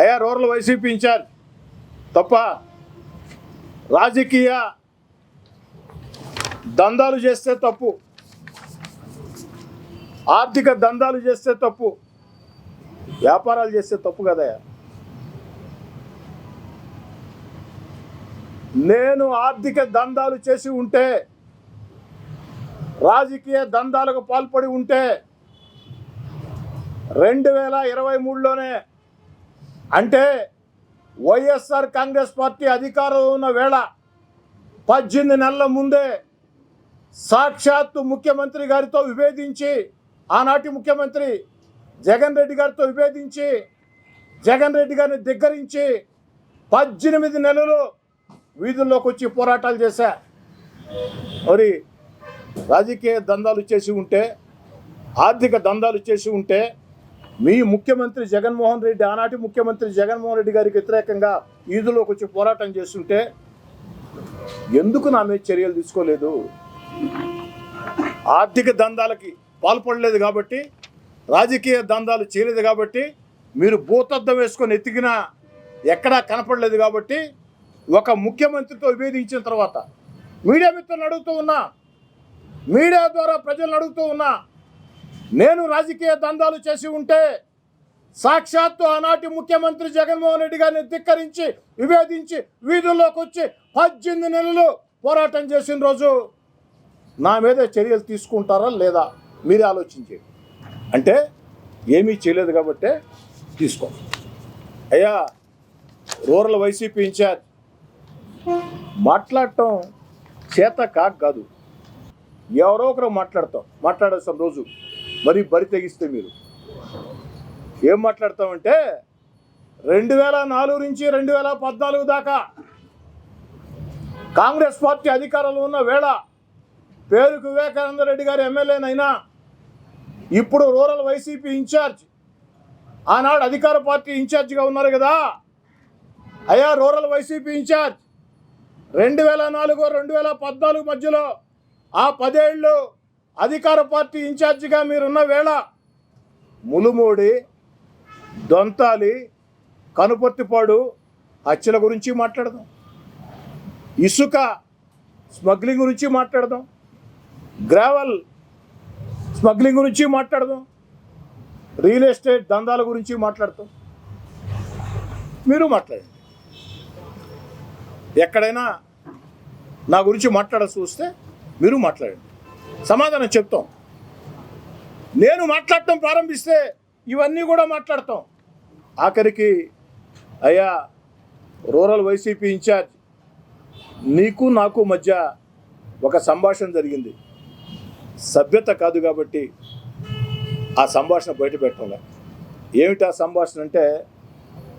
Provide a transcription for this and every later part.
అయ్యా rural YCP incharge. తప్ప రాజకీయ దందాలు చేస్తే తప్పు. ఆర్థిక దందాలు చేస్తే తప్పు. వ్యాపారాలు చేస్తే తప్పు కదయ్యా. నేను ఆర్థిక దందాలు చేసి ఉంటే రాజకీయ దందాలకు పాల్పడి ఉంటే రెండు వేల ఇరవై మూడులోనే అంటే వైఎస్ఆర్ కాంగ్రెస్ పార్టీ అధికారంలో ఉన్న వేళ పద్దెనిమిది నెలల ముందే సాక్షాత్తు ముఖ్యమంత్రి గారితో విభేదించి ఆనాటి ముఖ్యమంత్రి జగన్ రెడ్డి గారితో విభేదించి జగన్ రెడ్డి గారిని దగ్గరించి పద్దెనిమిది నెలలు వీధుల్లోకి వచ్చి పోరాటాలు చేశా. మరి రాజకీయ దందాలు చేసి ఉంటే ఆర్థిక దందాలు చేసి ఉంటే మీ ముఖ్యమంత్రి జగన్మోహన్ రెడ్డి ఆనాటి ముఖ్యమంత్రి జగన్మోహన్ రెడ్డి గారికి వ్యతిరేకంగా ఈదులోకి వచ్చి పోరాటం చేస్తుంటే ఎందుకు నా మీద చర్యలు తీసుకోలేదు? ఆర్థిక దందాలకి పాల్పడలేదు కాబట్టి రాజకీయ దందాలు చేయలేదు కాబట్టి మీరు భూతద్దం వేసుకొని ఎత్తికినా ఎక్కడా కనపడలేదు కాబట్టి ఒక ముఖ్యమంత్రితో విభేదించిన తర్వాత మీడియా మిత్రులను అడుగుతూ ఉన్నా మీడియా ద్వారా ప్రజలను అడుగుతూ ఉన్నా నేను రాజకీయ దందాలు చేసి ఉంటే సాక్షాత్తు ఆనాటి ముఖ్యమంత్రి జగన్మోహన్ రెడ్డి గారిని ధిక్కరించి విభేదించి వీధుల్లోకి వచ్చి పద్దెనిమిది నెలలు పోరాటం చేసిన రోజు నా మీద చర్యలు తీసుకుంటారా లేదా? మీరే ఆలోచించండి అంటే ఏమీ చేయలేదు కాబట్టే తీసుకో అయ్యా రూరల్ వైసీపీ ఇన్ఛార్జ్ మాట్లాడటం చేత కాదు ఎవరో ఒకరు మాట్లాడతాం. మాట్లాడేస్తాం రోజు మరి బరి తెగిస్తే మీరు. ఏం మాట్లాడతామంటే రెండు వేల నాలుగు నుంచి రెండు వేల పద్నాలుగు దాకా కాంగ్రెస్ పార్టీ అధికారంలో ఉన్న వేళ పేరుకు వివేకానంద రెడ్డి గారు ఎమ్మెల్యేనైనా ఇప్పుడు రూరల్ వైసీపీ ఇన్ఛార్జ్ ఆనాడు అధికార పార్టీ ఇన్ఛార్జిగా ఉన్నారు కదా. అయ్యా రూరల్ వైసీపీ ఇన్ఛార్జ్ రెండు వేల నాలుగు రెండు వేల పద్నాలుగు మధ్యలో ఆ పదేళ్ళు అధికార పార్టీ ఇన్ఛార్జిగా మీరున్న వేళ ములుమూడి దొంతాలి కనుపర్తిపాడు హత్యల గురించి మాట్లాడదాం. ఇసుక స్మగ్లింగ్ గురించి మాట్లాడదాం. గ్రావెల్ స్మగ్లింగ్ గురించి మాట్లాడదాం. రియల్ ఎస్టేట్ దందాల గురించి మాట్లాడతాం. మీరు మాట్లాడండి. ఎక్కడైనా నా గురించి మాట్లాడ చూస్తే మీరు మాట్లాడండి. సమాధానం చెప్తాం. నేను మాట్లాడటం ప్రారంభిస్తే ఇవన్నీ కూడా మాట్లాడతాం. ఆఖరికి అయ్యా రూరల్ వైసీపీ ఇన్ఛార్జ్ నీకు నాకు మధ్య ఒక సంభాషణ జరిగింది. సభ్యత కాదు కాబట్టి ఆ సంభాషణ బయట పెట్టాలి. ఏమిటి సంభాషణ అంటే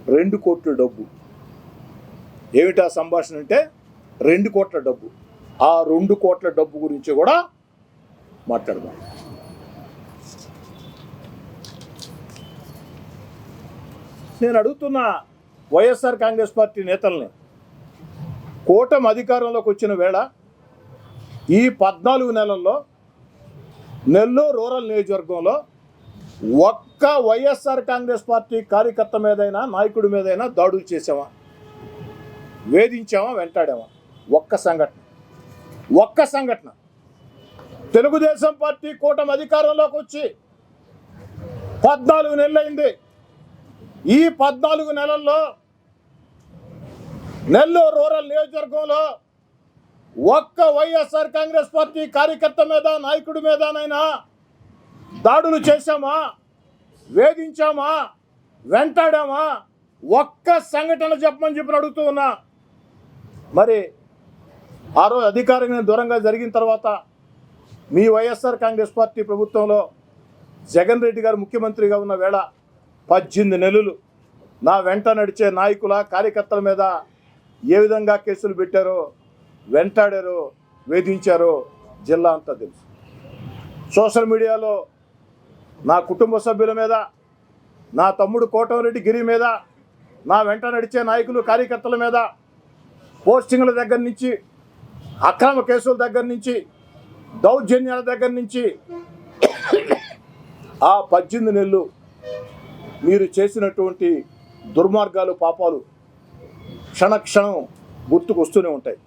రెండు కోట్ల డబ్బు. ఏమిటా సంభాషణ అంటే రెండు కోట్ల డబ్బు. ఆ రెండు కోట్ల డబ్బు గురించి కూడా మాట్లాడదాం. నేను అడుగుతున్న వైఎస్ఆర్ కాంగ్రెస్ పార్టీ నేతల్ని కూటమి అధికారంలోకి వచ్చిన వేళ ఈ పద్నాలుగు నెలల్లో నెల్లూరు రూరల్ నియోజకవర్గంలో ఒక్క వైఎస్ఆర్ కాంగ్రెస్ పార్టీ కార్యకర్త మీదైనా నాయకుడి మీదైనా దాడులు చేసామా వేధించామా? వెంటాడామా? ఒక్క సంఘటన. ఒక్క సంఘటన. తెలుగుదేశం పార్టీ కూటమి అధికారంలోకి వచ్చి పద్నాలుగు నెలలైంది. ఈ పద్నాలుగు నెలల్లో నెల్లూరు రూరల్ నియోజకవర్గంలో ఒక్క వైఎస్ఆర్ కాంగ్రెస్ పార్టీ కార్యకర్త మీద నాయకుడి మీదనైనా దాడులు చేశామా? వేధించామా? వెంటాడామా? ఒక్క సంఘటన చెప్పమని చెప్పి అడుగుతూ ఉన్నా. మరి ఆ రోజు అధికారంగా దూరంగా జరిగిన తర్వాత మీ వైఎస్ఆర్ కాంగ్రెస్ పార్టీ ప్రభుత్వంలో జగన్ రెడ్డి గారు ముఖ్యమంత్రిగా ఉన్న వేళ పద్దెనిమిది నెలలు నా వెంట నడిచే నాయకుల కార్యకర్తల మీద ఏ విధంగా కేసులు పెట్టారో వెంటాడారో వేధించారో జిల్లా అంతా తెలుసు. సోషల్ మీడియాలో నా కుటుంబ సభ్యుల మీద నా తమ్ముడు కోటమిరెడ్డి గిరి మీద నా వెంట నడిచే నాయకులు కార్యకర్తల మీద పోస్టింగ్ల దగ్గర నుంచి అక్రమ కేసుల దగ్గర నుంచి దౌర్జన్యాల దగ్గర నుంచి ఆ పద్దెనిమిది నెలలు మీరు చేసినటువంటి దుర్మార్గాలు పాపాలు క్షణక్షణం గుర్తుకు వస్తూనే ఉంటాయి.